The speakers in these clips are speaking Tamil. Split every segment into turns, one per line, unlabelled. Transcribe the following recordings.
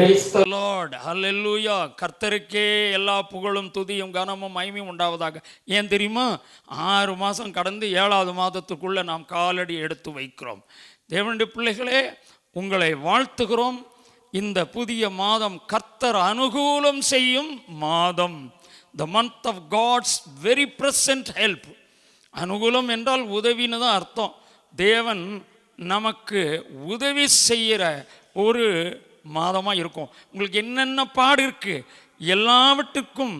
Praise
கர்த்தருக்கே எல்லா புகழும் துதியும் கனமும் மைமையும் உண்டாவதாக. ஏன் தெரியுமா? ஆறு மாதம் கடந்து ஏழாவது மாதத்துக்குள்ளே நாம் காலடி எடுத்து வைக்கிறோம். தேவனுடைய பிள்ளைகளே உங்களை வாழ்த்துகிறோம். இந்த புதிய மாதம் கர்த்தர் அனுகூலம் செய்யும் மாதம். The month of God's very present help அனுகூலம் என்றால் உதவின்னு தான் அர்த்தம். தேவன் நமக்கு உதவி செய்கிற ஒரு மாதமாக இருக்கும். உங்களுக்கு என்னென்ன பாடு இருக்குது எல்லாவற்றுக்கும்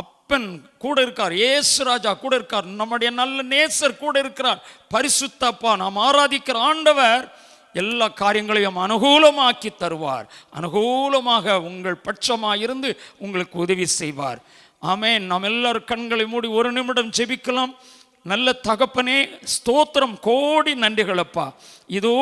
அப்பன் கூட இருக்கார் ஏசு ராஜா கூட இருக்கார் நம்முடைய நல்ல நேசர் கூட இருக்கிறார். பரிசுத்தப்பா நாம் ஆராதிக்கிற ஆண்டவர் எல்லா காரியங்களையும் அனுகூலமாக்கி தருவார். அனுகூலமாக உங்கள் பட்சமாக இருந்து உங்களுக்கு உதவி செய்வார். ஆமேன். நாம் எல்லாரும் கண்களை மூடி ஒரு நிமிடம் ஜெபிக்கலாம். நல்ல தகப்பனே ஸ்தோத்திரம். கோடி நன்றிகளப்பா இதோ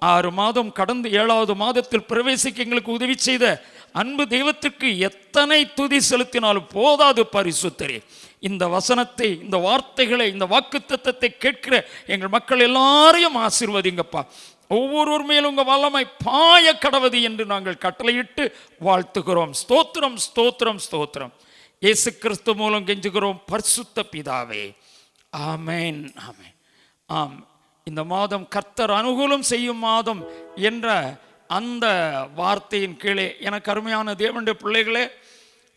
ஆறு மாதம் கடந்து ஏழாவது மாதத்தில் பிரவேசிக்க எங்களுக்கு உதவி செய்த அன்பு தெய்வத்திற்கு எத்தனை துதி செலுத்தினாலும் போதாது பரிசுத்தரே. இந்த வசனத்தை இந்த வார்த்தைகளை இந்த வாக்குத்தத்தத்தை கேட்கிற எங்கள் மக்கள் எல்லாரையும் ஆசிர்வதிங்கப்பா. ஒவ்வொருவர் மேலும் உங்கள் வல்லமை பாய கடவது என்று நாங்கள் கட்டளையிட்டு வாழ்த்துகிறோம். ஸ்தோத்திரம் ஸ்தோத்திரம் ஸ்தோத்திரம். இயேசு கிறிஸ்து மூலம் கெஞ்சுகிறோம் பரிசுத்த பிதாவே. ஆமேன் ஆமேன். ஆம் இந்த மாதம் கர்த்தர் அனுகூலம் செய்யும் மாதம் என்ற அந்த வார்த்தையின் கீழே எனக்கு அருமையான தேவனுடைய பிள்ளைகளே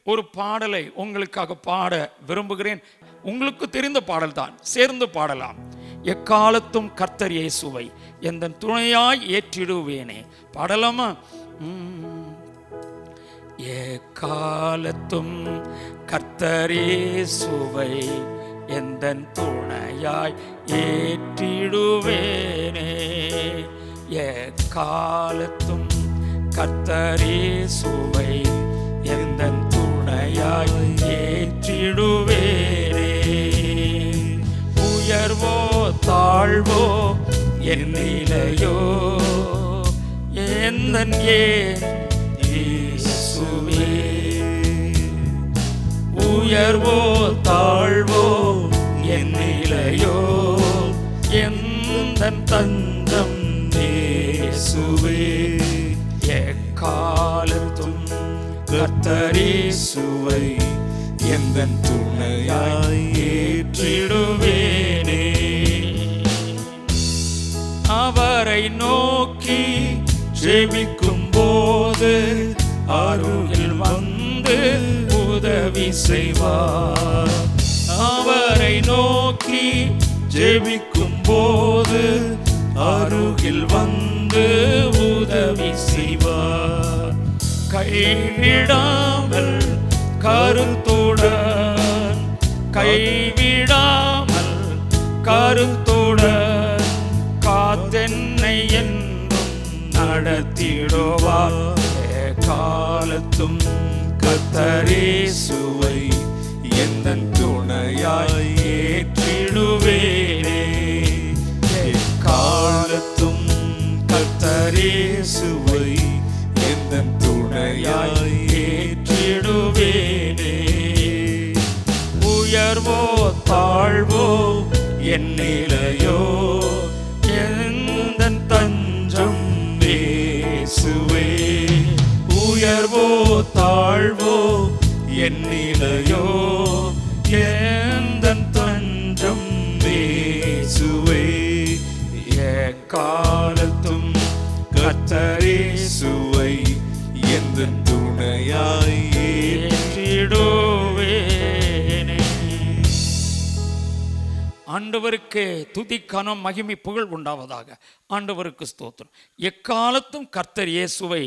ஒரு பாடலை உங்களுக்காக பாட விரும்புகிறேன். உங்களுக்கு தெரிந்த பாடல் தான் சேர்ந்து பாடலாம். எக்காலத்தும் கர்த்தர் இயேசுவை எந்த துணையாய் ஏற்றிடுவேனே. பாடலாமா? உம். எக்காலத்தும் கர்த்தரே சுவை எந்த துணையாய் ஏற்றிடுவேனே. எக்காலத்தும் கர்த்தரே சுவை எந்த துணையாய் ஏற்றிடுவேனே. உயர்வோ தாழ்வோ என் நிலையோ எந்தன் ஏன் உயர்வோ தாழ்வோ என் நிலையோ எந்தன் தஞ்சம் நேசுவே எக்காலத்தும் கத்தரே சுவை
எந்த துணையாய்
ஏற்றிடுவேனே. அவரை நோக்கி ஜெபிக்கும் போது அருகில் உதவி செய்வார். அவரை நோக்கி ஜெபிக்கும் போது அருகில் வந்து உதவி செய்வார். கைவிடாமல் கருத்துடன் கைவிடாமல் கருத்துடன் காத்தென்னை என்றும் நடத்திடுவார் காலத்தும் கத்தரே
சுவை எந்த துணையாய் ஏற்றிடுவேனே. காலத்தும் கத்தரே சுவை எந்த துணையாய்
ஏற்றிடுவேனே. உயர்வோ தாழ்வோ என் நிலையோ என் நிலையோ எந்த தஞ்சம்
இயேசுவே
எக்காலத்தும் கத்தரே
சுவை எந்த துணையாய்
ஆண்டவருக்கு துதி கனம் மகிமை புகழ் உண்டாவதாக. ஆண்டவருக்கு ஸ்தோத்திரம். எக்காலத்தும் கர்த்தர் இயேசுவை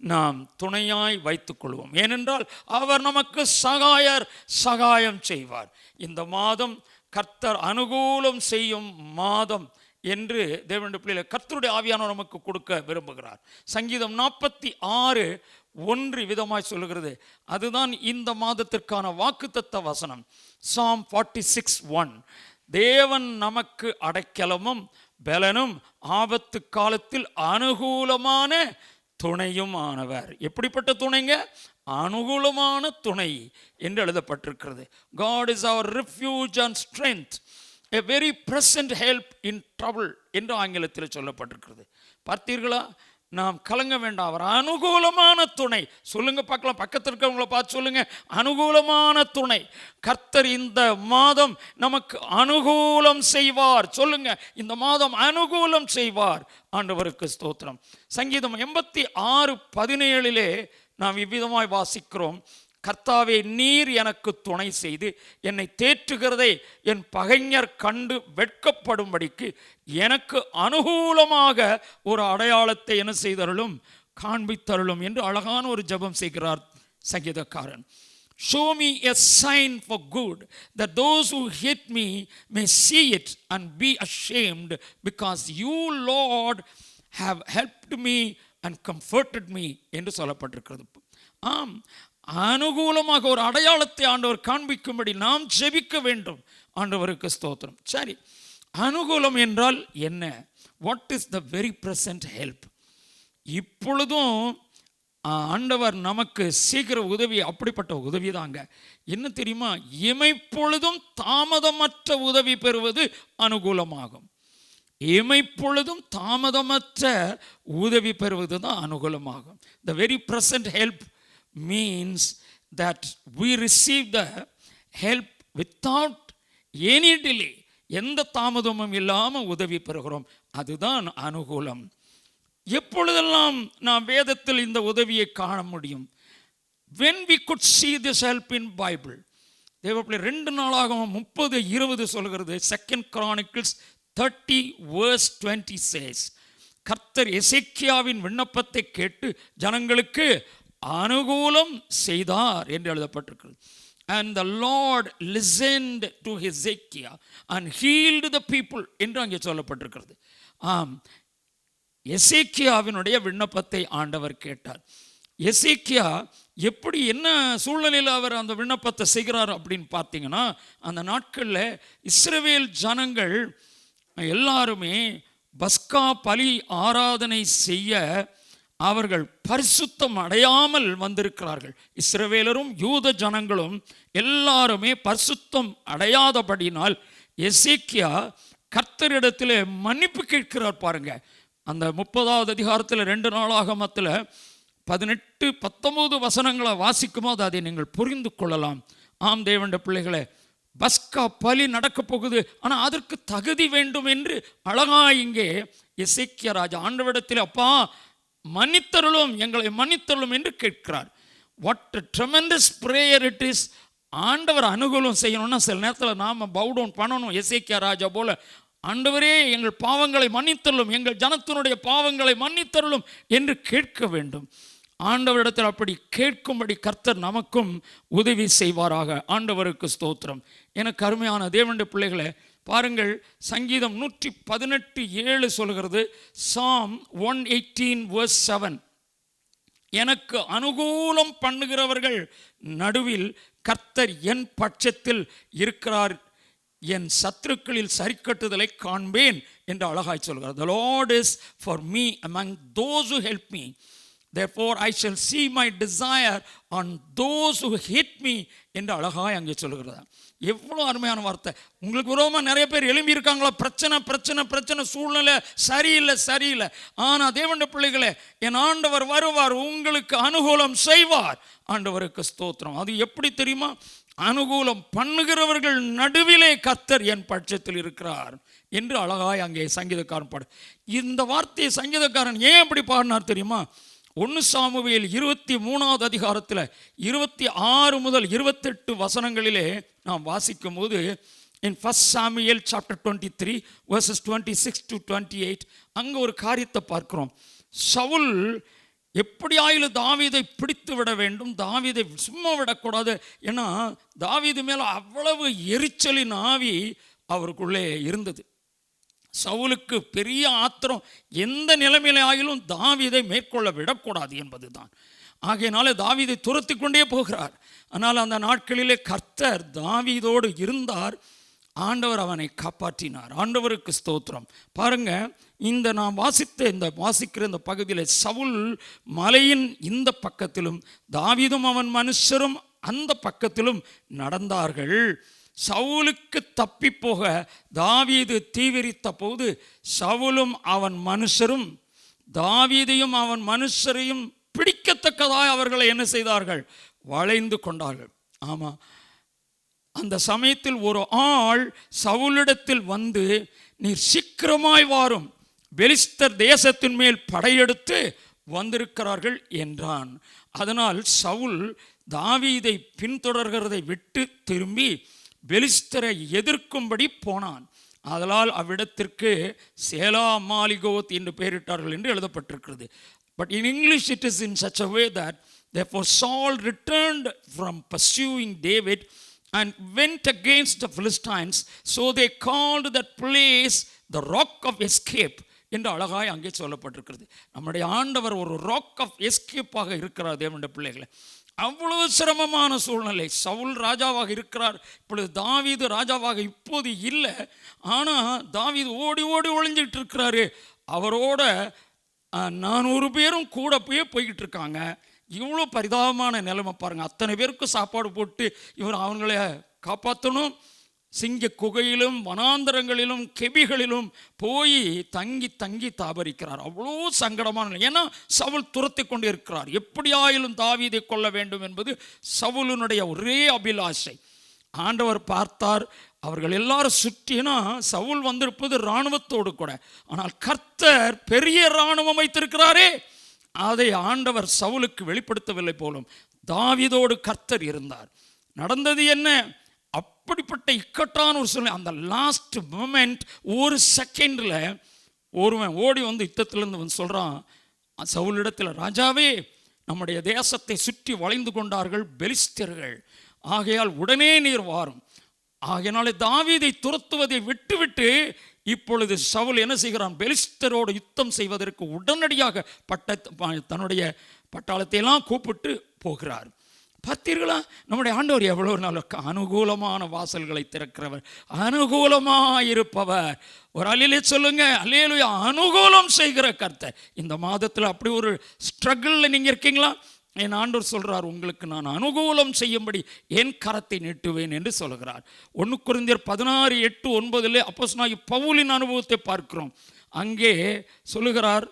நாம் துணையாய் வைத்துக் கொள்வோம் ஏனென்றால் அவர் நமக்கு சகாயர் சகாயம் செய்வார். இந்த மாதம் கர்த்தர் அனுகூலம் செய்யும் மாதம் என்று தேவனுடைய பிள்ளைகளை கர்த்தருடைய ஆவியானவர் நமக்கு கொடுக்க விரும்புகிறார். சங்கீதம் நாற்பத்தி ஆறு ஒன்று விதமாய் சொல்லுகிறது. அதுதான் இந்த மாதத்திற்கான வாக்குத்தத்த வசனம். சாம் ஃபார்ட்டி சிக்ஸ் ஒன் தேவன் நமக்கு அடைக்கலமும் பலனும் ஆபத்து காலத்தில் அனுகூலமான துணையும் ஆனவர் எப்படிப்பட்ட துணைங்க? அனுகூலமான துணை என்று எழுதப்பட்டிருக்கிறது. God is our refuge and strength a very present help in trouble என்று ஆங்கிலத்தில் சொல்லப்பட்டிருக்கிறது. பார்த்தீர்களா? நாம் கலங்க வேண்டாம். அவர் அனுகூலமான துணை. சொல்லுங்க பார்க்கலாம். பக்கத்தில் இருக்கிறவங்கள பார்த்து சொல்லுங்க. அனுகூலமான துணை. கர்த்தர் இந்த மாதம் நமக்கு அனுகூலம் செய்வார். சொல்லுங்க இந்த மாதம் அனுகூலம் செய்வார். ஆண்டவருக்கு ஸ்தோத்திரம். சங்கீதம் எண்பத்தி ஆறு பதினேழிலே நாம் இவ்விதமாய் வாசிக்கிறோம். கர்த்தாவே நீர் எனக்கு துணை செய்து என்னை தேற்றுகிறதை. என் பகைஞர் கண்டு வெட்கப்படும்படிக்கு எனக்கு அனுகூலமாக ஒரு அடையாளத்தை என்ன செய்தருளும் காண்பித்தருளும் என்று அழகான ஒரு ஜெபம் செய்கிறார் சங்கீதக்காரன். Show me a sign for good that those who hate me may see it and be ashamed because you Lord have helped me and comforted me என்று சொல்லப்பட்டிருக்கிறது. ஆம் அனுகூலமாக ஒரு அடையாளத்தை ஆண்டவர் காண்பிக்கும்படி நாம் ஜெபிக்க வேண்டும். ஆண்டவருக்கு ஸ்தோத்திரம். சரி அனுகூலம் என்றால் என்ன? What is the very present help இப்பொழுதும் ஆண்டவர் நமக்கு சீக்கிர உதவி அப்படிப்பட்ட உதவி தாங்க. என்ன தெரியுமா? இமைப்பொழுதும் தாமதமற்ற உதவி பெறுவது அனுகூலமாகும். இமைப்பொழுதும் தாமதமற்ற உதவி பெறுவது தான் அனுகூலமாகும். The very present help means that we receive the help without any delay எந்த தாமதமும் இல்லாமல் உதவி பெறுகிறோம். அதுதான் அனுகூலம். எப்பொழுதெல்லாம் நாம் வேதத்தில் இந்த உதவியை காண முடியும்? When we could see this help in Bible தேவப்பிள்ளை ரெண்டு நாளாகவும் முப்பது இருபது சொல்கிறது. Second Chronicles thirty verse twenty says கர்த்தர் எசேக்கியாவின் விண்ணப்பத்தை கேட்டு ஜனங்களுக்கு அனுகூலம் செய்தார் என்று எழுதப்பட்டிருக்கிறது. And the Lord listened to Hezekiah and healed the people என்று அங்கே சொல்லப்பட்டிருக்கிறது. ஆம். எசேக்கியாவினுடைய விண்ணப்பத்தை ஆண்டவர் கேட்டார். எசேக்கியா எப்படி என்ன சூழ்நிலையில் அவர் அந்த விண்ணப்பத்தை செய்கிறார் அப்படின்னு பார்த்தீங்கன்னா அந்த நாட்களில் இஸ்ரவேல் ஜனங்கள் எல்லாருமே பஸ்கா பலி ஆராதனை செய்ய அவர்கள் பரிசுத்தம் அடையாமல் வந்திருக்கிறார்கள். இஸ்ரவேலரும் யூத ஜனங்களும் எல்லாருமே பரிசுத்தம் அடையாதபடினால் எசேக்கியா கர்த்தரிடத்தில் மன்னிப்பு கேட்கிறார் பாருங்க. அந்த முப்பதாவது அதிகாரத்தில் ரெண்டு நாளாக மத்தில் பதினெட்டு பத்தொம்போது வசனங்களை வாசிக்கும் போது அதை நீங்கள் புரிந்து கொள்ளலாம். ஆம் தேவண்ட பிள்ளைகளே பஸ்கா பலி நடக்கப் போகுது. ஆனால் அதற்கு தகுதி வேண்டும் என்று அழகா இங்கே இசைக்கிய ராஜா ஆண்டவிடத்தில் அப்பா மன்னித்தருளும் எங்களை மன்னித்தருளும் என்று கேட்கிறார். What tremendous prayer it is ஆண்டவர் அனுகூலம் செய்யணும்னா சில நேரத்தில் நாம் பவுடவுன் பண்ணணும். எஸ்ஐகே ராஜா போல ஆண்டவரே எங்கள் பாவங்களை மன்னித்தருளும் எங்கள் ஜனத்தினுடைய பாவங்களை மன்னித்தருளும் என்று கேட்க வேண்டும். ஆண்டவரிடத்தில் அப்படி கேட்கும்படி கர்த்தர் நமக்கும் உதவி செய்வாராக. ஆண்டவருக்கு ஸ்தோத்திரம். எனக்கு அருமையான தேவண்ட பிள்ளைகளை பாருங்கள் சங்கீதம் நூற்றி பதினெட்டு ஏழு சொல்கிறது Psalm one eighteen verse seven எனக்கு அனுகூலம் பண்ணுகிறவர்கள் நடுவில் கர்த்தர் என் பட்சத்தில் இருக்கிறார். என் சத்துருக்களில் சரிக்கட்டுதலை காண்பேன் என்று அழகாய் சொல்கிறார். The Lord is for me among those help me therefore I shall see my desire on those who hate me என்று அழகாய் அங்கே சொல்லுகிறதா. எவ்வளோ அருமையான வார்த்தை. உங்களுக்கு விரோதமாக நிறைய பேர் எழும்பி இருக்காங்களா? பிரச்சனை பிரச்சனை பிரச்சனை சூழ்நிலை சரியில்லை சரியில்லை. ஆனால் தேவண்ட பிள்ளைகளே என் ஆண்டவர் வருவார் உங்களுக்கு அனுகூலம் செய்வார். ஆண்டவருக்கு ஸ்தோத்திரம். அது எப்படி தெரியுமா? அனுகூலம் பண்ணுகிறவர்கள் நடுவிலே கத்தர் என் பட்சத்தில் இருக்கிறார் என்று அழகாய் அங்கே சங்கீதக்காரன் பாடு. இந்த வார்த்தையை சங்கீதக்காரன் ஏன் அப்படி பாடினார் தெரியுமா? ஒன்று சாமுவேல் இருபத்தி மூணாவது அதிகாரத்தில் இருபத்தி ஆறு முதல் இருபத்தெட்டு வசனங்களிலே நாம் வாசிக்கும் போது in first Samuel chapter twenty three verses twenty six to twenty eight அங்கே ஒரு காரியத்தை பார்க்குறோம். சவுல் எப்படியாயிலும் தாவீதை பிடித்து விட வேண்டும் தாவீதை சும்மா விடக்கூடாது ஏன்னா தாவீது மேலே அவ்வளவு எரிச்சலின் ஆவி அவருக்குள்ளே இருந்தது. சவுலுக்கு பெரிய ஆத்திரம் எந்த நிலைமையில ஆயிலும் தாவீதை மேற்கொள்ள விடக்கூடாது என்பதுதான். ஆகையினால தாவீதை துரத்தி கொண்டே போகிறார். ஆனால் அந்த நாட்களிலே கர்த்தர் தாவிதோடு இருந்தார். ஆண்டவர் அவனை காப்பாற்றினார். ஆண்டவருக்கு ஸ்தோத்திரம். பாருங்க இந்த நான் வாசித்த இந்த வாசிக்கிற இந்த பகுதியில் சவுல் மலையின் இந்த பக்கத்திலும் தாவிதும் அவன் மனுஷரும் அந்த பக்கத்திலும் நடந்தார்கள். சவுலுக்கு தப்பி போக தாவீது தீவிரித்த போது சவுலும் அவன் மனுஷரும் தாவீதையும் அவன் மனுஷரையும் பிடிக்கத்தக்கதாய் அவர்களை என்ன செய்தார்கள்? வளைந்து கொண்டார்கள். ஆமா. அந்த சமயத்தில் ஒரு ஆள் சவுலிடத்தில் வந்து நீர் சீக்கிரமாய் வாரும். பெலிஸ்தர் தேசத்தின் மேல் படையெடுத்து வந்திருக்கிறார்கள் என்றான். அதனால் சவுல் தாவீதை பின்தொடர்கிறதை விட்டு திரும்பி பெலிஸ்தரை எதிர்க்கும்படி போனான். அதனால் அவ்விடத்திற்கு சேலா மாலிகோத் என்று பெயரிட்டார்கள் என்று எழுதப்பட்டிருக்கிறது. But in English it is in such a way that therefore Saul returned from pursuing David and went against the Philistines. So they called that place the rock of escape என்று அழகாய் அங்கே சொல்லப்பட்டிருக்கிறது. நம்முடைய ஆண்டவர் ஒரு ராக் ஆஃப் எஸ்கேப்பாக இருக்கிறார் தேவனுடைய பிள்ளைகளை. அவ்வளவு சிரமமான சூழ்நிலை. சவுல் ராஜாவாக இருக்கிறார். இப்பொழுது தாவீது ராஜாவாக இப்போது இல்லை. ஆனால் தாவீது ஓடி ஓடி ஒளிஞ்சிட்டு இருக்கிறாரு. அவரோட நானூறு பேரும் கூட போய் போய்கிட்டு இருக்காங்க. இவ்வளோ பரிதாபமான நிலைமை பாருங்கள் அத்தனை பேருக்கும் சாப்பாடு போட்டு இவர் அவங்கள காப்பாற்றணும் சிங்க குகையிலும் வனாந்தரங்களிலும் கெபிகளிலும் போய் தங்கி தங்கி தாபரிக்கிறார். அவ்வளோ சங்கடமான ஏன்னா சவுல் துரத்தி கொண்டு இருக்கிறார் எப்படியாயிலும் தாவீதை கொள்ள வேண்டும் என்பது சவுலினுடைய ஒரே அபிலாஷை. ஆண்டவர் பார்த்தார் அவர்கள் எல்லாரும் சுற்றினா சவுல் வந்திருப்பது இராணுவத்தோடு கூட. ஆனால் கர்த்தர் பெரிய இராணுவம் வைத்திருக்கிறாரே. அதை ஆண்டவர் சவுலுக்கு வெளிப்படுத்தவில்லை போலும். தாவிதோடு கர்த்தர் இருந்தார். நடந்தது என்ன? அப்படிப்பட்ட இக்கட்டான ஒரு சூழ்நிலை. அந்த லாஸ்ட் மூமெண்ட் ஒரு செகண்டில் ஒருவன் ஓடி வந்து யுத்தத்திலேருந்து வந்து சொல்கிறான் சவுலிடத்தில் ராஜாவே நம்முடைய தேசத்தை சுற்றி வளைந்து கொண்டார்கள் பெலிஸ்டர்கள் ஆகையால் உடனே நீர் வாரும். ஆகையினாலே தாவீதை துரத்துவதை விட்டுவிட்டு இப்பொழுது சவுல் என்ன செய்கிறான்? பெலிஸ்டரோடு யுத்தம் செய்வதற்கு உடனடியாக பட்ட தன்னுடைய பட்டாளத்தை எல்லாம் கூப்பிட்டு போகிறார். பார்த்தீர்களா நம்முடைய ஆண்டவர் எவ்வளோ நாளுக்கு அனுகூலமான வாசல்களை திறக்கிறவர் அனுகூலமாயிருப்பவர். ஒரு அலையிலே சொல்லுங்க அலையிலுயா அனுகூலம் செய்கிற கர்த்தர். இந்த மாதத்தில் அப்படி ஒரு ஸ்ட்ரகிளில் நீங்கள் இருக்கீங்களா? என் ஆண்டவர் சொல்கிறார் உங்களுக்கு நான் அனுகூலம் செய்யும்படி என் கரத்தை நீட்டுவேன் என்று சொல்கிறார் ஒன்று குருந்தியர் பதினாறு எட்டு ஒன்பதில் அப்போஸ் பவுலின் அனுபவத்தை பார்க்கிறோம். அங்கே சொல்லுகிறார்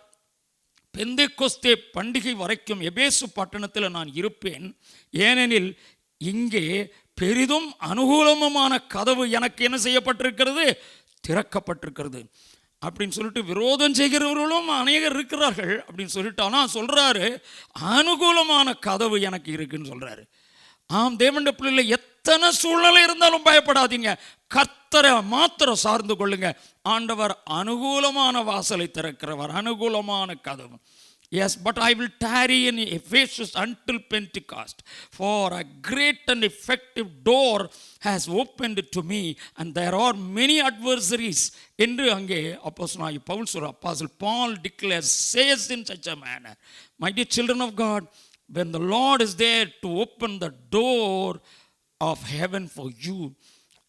பெந்தைக்கொஸ்தே பண்டிகை வரைக்கும் எபேசு பட்டணத்தில் நான் இருப்பேன். ஏனெனில் இங்கே பெரிதும் அனுகூலமுமான கதவு எனக்கு என்ன செய்யப்பட்டிருக்கிறது? திறக்கப்பட்டிருக்கிறது. அப்படின்னு சொல்லிட்டு விரோதம் செய்கிறவர்களும் அநேகர் இருக்கிறார்கள். அப்படின்னு சொல்லிட்டு ஆனால் சொல்கிறாரு அனுகூலமான கதவு எனக்கு இருக்குன்னு சொல்கிறாரு ஆம் தேவண்ட எத் எத்தனை சூழ்நிலை இருந்தாலும் பயப்படாதீங்க கத்தரை மாத்திரம் சார்ந்து கொள்ளுங்க ஆண்டவர் அனுகூலமான வாசலை திறக்கிறவர் அனுகூலமான கதவு yes but I will tarry in Ephesus until Pentecost for a great and effective door has opened to me and there are many adversaries என்று அங்கே அப்போஸ் நான் பவுல் சொல்ற apostle Paul declare says in such a manner my dear children of God when the Lord is there to open the door of heaven for you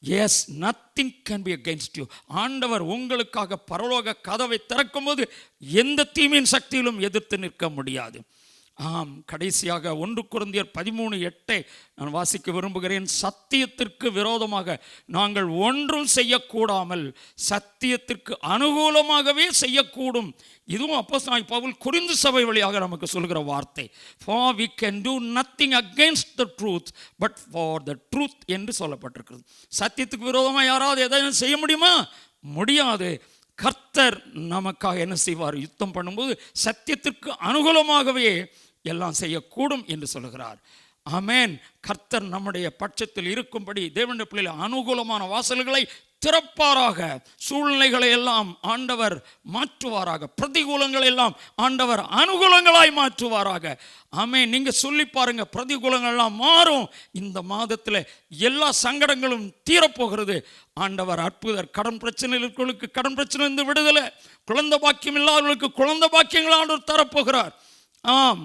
yes nothing can be against you ஆண்டவர் உங்களுக்காக பரலோக கதவை திறக்கும்போது எந்த தீமையின் சக்தியிலும் எதிர்த்து நிற்க முடியாது. ஆம் கடைசியாக ஒன்று குருந்தியர் பதிமூணு எட்டை நான் வாசிக்க விரும்புகிறேன். சத்தியத்திற்கு விரோதமாக நாங்கள் ஒன்றும் செய்யக்கூடாமல் சத்தியத்திற்கு அனுகூலமாகவே செய்யக்கூடும். இதுவும் அப்போ நான் பவுல் குறிந்து சபை வழியாக நமக்கு சொல்கிற வார்த்தை. For we can do nothing against the truth but for the truth என்று சொல்லப்பட்டிருக்கிறது. சத்தியத்துக்கு விரோதமாக யாராவது எதாவது செய்ய முடியுமா? முடியாது. கர்த்தர் நமக்காக என்ன செய்வார்? யுத்தம் பண்ணும்போது சத்தியத்திற்கு அனுகூலமாகவே எல்லாம் செய்யக்கூடும் என்று சொல்கிறார் அமேன் கர்த்தர் நம்முடைய பட்சத்தில் இருக்கும்படி தேவனுடைய பிள்ளைகள் அனுகூலமான வாசல்களை திறப்பாராக. சூழ்நிலைகளை எல்லாம் ஆண்டவர் மாற்றுவாராக. பிரதிகூலங்களை எல்லாம் ஆண்டவர் அனுகூலங்களாய் மாற்றுவாராக. ஆமே நீங்கள் சொல்லி பாருங்க பிரதிகூலங்கள்லாம் மாறும். இந்த மாதத்தில் எல்லா சங்கடங்களும் தீரப்போகிறது. ஆண்டவர் அற்புதர் கடன் பிரச்சனைகளுக்கு கடன் பிரச்சனை இருந்து விடுதலை. குழந்தை பாக்கியம் இல்லாதவர்களுக்கு குழந்தை பாக்கியங்கள் ஆண்டவர் தரப்போகிறார். ஆம்.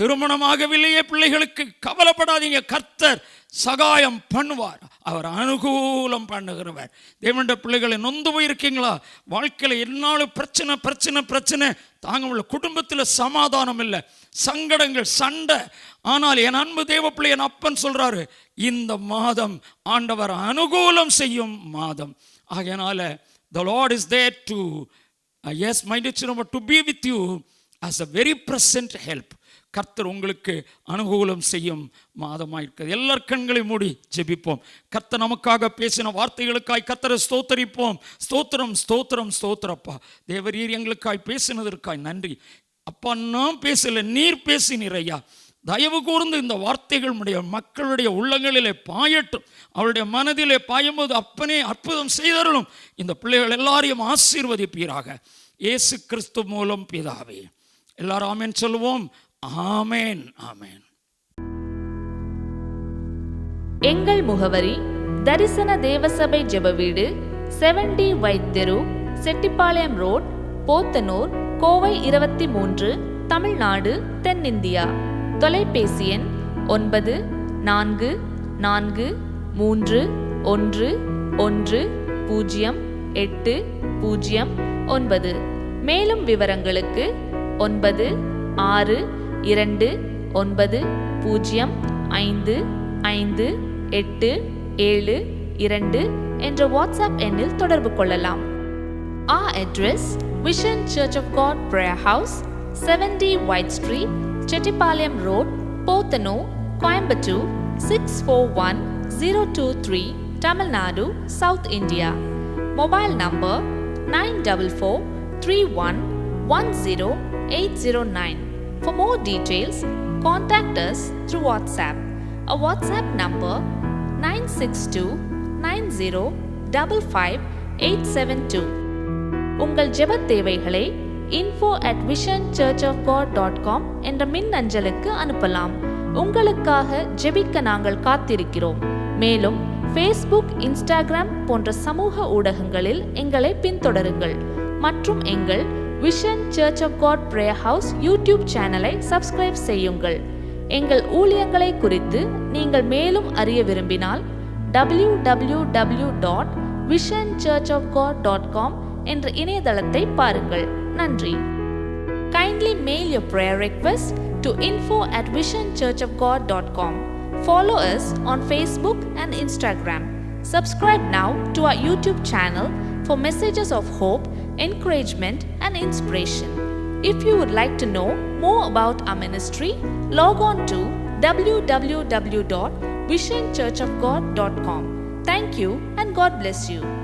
திருமணமாகவில்லையே பிள்ளைகளுக்கு கவலைப்படாதீங்க. கர்த்தர் சகாயம் பண்ணுவார். அவர் அனுகூலம் பண்ணுகிறவர். தேவண்ட பிள்ளைகளை நொந்து போயிருக்கீங்களா? வாழ்க்கையில் என்னாலும் பிரச்சனை பிரச்சனை பிரச்சனை. தாங்க உள்ள குடும்பத்தில் சமாதானம் இல்லை. சங்கடங்கள் சண்டை. ஆனால் என் அன்பு தேவ பிள்ளை என் அப்பன் சொல்கிறாரு இந்த மாதம் ஆண்டவர் அனுகூலம் செய்யும் மாதம். ஆகையினால the Lord is there to us mind ditch to be with you as a very present help கர்த்தர் உங்களுக்கு அனுகூலம் செய்யும் மாதமாக இருக்கிறது. எல்லார் கண்களை மூடி ஜெபிப்போம். கர்த்தர் நமக்காக பேசின வார்த்தைகளுக்காய் கர்த்தரை ஸ்தோத்தரிப்போம். ஸ்தோத்திரம் ஸ்தோத்திரம் ஸ்தோத்திரப்பா. தேவரீர் எங்களுக்காய் பேசினதற்காய் நன்றி. அப்பா நான் பேசல நீர் பேசினீர் ஐயா. தயவு கூர்ந்து இந்த வார்த்தைகள் உடைய மக்களுடைய உள்ளங்களிலே பாயட்டும். அவருடைய மனதிலே பாயும்போது அப்பனே அற்புதம் செய்தருளும். இந்த பிள்ளைகள் எல்லாரையும் ஆசீர்வதிப்பீராக. இயேசு கிறிஸ்து மூலம் பிதாவே. எல்லாரும் ஆமேன் சொல்லுவோம். ஆமேன் ஆமேன்.
எங்கள் முகவரி தரிசன தேவசபை ஜெப வீடு செவன்டி வைத் தெரு செட்டிப்பாளையம் ரோட் போத்தனூர் கோவை இருபத்தி மூன்று தமிழ்நாடு தென்னிந்தியா. தொலைபேசி எண் ஒன்பது நான்கு நான்கு மூன்று ஒன்று ஒன்று பூஜ்ஜியம் எட்டு பூஜ்ஜியம் ஒன்பது. மேலும் விவரங்களுக்கு ஒன்பது ஆறு இரண்டு ஒன்பது பூஜ்ஜியம் ஐந்து ஐந்து எட்டு ஏழு இரண்டு என்ற வாட்ஸ்அப் எண்ணில் தொடர்பு கொள்ளலாம் ஆ address vision church of God prayer house seventy white street Chettipalayam road Pothanur Coimbatore six four one zero two three Tamil Nadu south India mobile number nine double four three one one zero eight zero nine For more details contact us through WhatsApp. Our WhatsApp number 96290555872 உங்கள் ஜெபத் தேவைகளை info at visionchurchofgod.com என்ற மின் அஞ்சலுக்கு அனுப்பலாம். உங்களுக்காக ஜெபிக்க நாங்கள் காத்திருக்கிறோம். மேலும் ஃபேஸ்புக் இன்ஸ்டாகிராம் போன்ற சமூக ஊடகங்களில் எங்களை பின்தொடருங்கள். மற்றும் எங்கள் vision church of God prayer house YouTube சேனலை சப்ஸ்கிரைப் செய்யுங்கள் எங்கள் ஊழியங்களை குறித்து நீங்கள் மேலும் அறிய விரும்பினால் www.visionchurchofgod.com dot vision church of God dot com என்ற இணையதளத்தை பாருங்கள் நன்றி Kindly mail your prayer request to info at visionchurchofgod.com. Follow us on Facebook and Instagram. Subscribe now to our YouTube channel for messages of hope, encouragement, and inspiration. If you would like to know more about our ministry, log on to www.visionchurchofgod.com. Thank you and God bless you.